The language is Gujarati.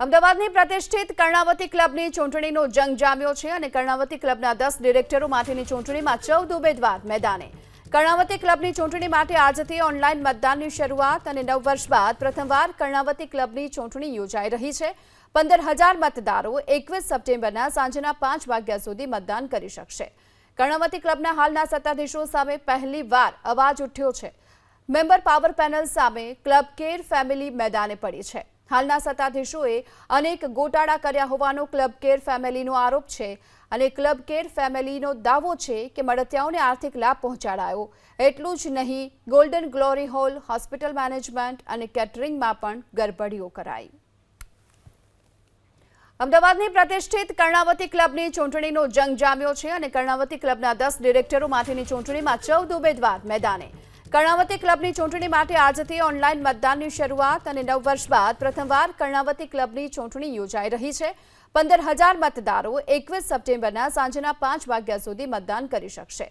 અમદાવાદની પ્રતિષ્ઠિત કર્ણાવતી ક્લબની ચૂંટણીનો જંગ જામ્યો છે અને કર્ણાવતી ક્લબના દસ ડિરેક્ટરો માટેની ચૂંટણીમાં ચૌદ ઉમેદવાર મેદાને. કર્ણાવતી ક્લબની ચૂંટણી માટે આજથી ઓનલાઈન મતદાનની શરૂઆત અને નવ વર્ષ બાદ પ્રથમવાર કર્ણાવતી ક્લબની ચૂંટણી યોજાઈ રહી છે. પંદર હજાર મતદારો એકવીસ સપ્ટેમ્બરના સાંજના પાંચ વાગ્યા સુધી મતદાન કરી શકશે. કર્ણાવતી ક્લબના હાલના સત્તાધીશો સામે પહેલીવાર અવાજ ઉઠ્યો છે. મેમ્બર પાવર પેનલ સામે ક્લબ કેર ફેમિલી મેદાને પડી છે. હાલના સત્તાધીશોએ અનેક ગોટાળા કર્યા હોવાનો ક્લબ કેર ફેમિલીનો આરોપ છે અને ક્લબ કેર ફેમિલીનો દાવો છે કે મળતિયાઓને આર્થિક લાભ પહોંચાડાયો. એટલું જ નહીં Golden Glory Hall hospital management અને કેટરિંગમાં પણ ગરબડીઓ કરાઈ. અમદાવાદની પ્રતિષ્ઠિત કર્ણાવતી ક્લબની ચૂંટણીનો જંગ જામ્યો છે અને કર્ણાવતી ક્લબના દસ ડિરેક્ટરો માટેની ચૂંટણીમાં ચૌદ ઉમેદવાર મેદાને. કર્ણાવતી ક્લબની ચૂંટણી માટે આજથી ઓનલાઈન મતદાનની શરૂઆત અને નવ વર્ષ બાદ પ્રથમવાર કર્ણાવતી ક્લબની ચૂંટણી યોજાઈ રહી છે. પંદર હજાર મતદારો એકવીસ સપ્ટેમ્બરના સાંજના પાંચ વાગ્યા સુધી મતદાન કરી શકશે.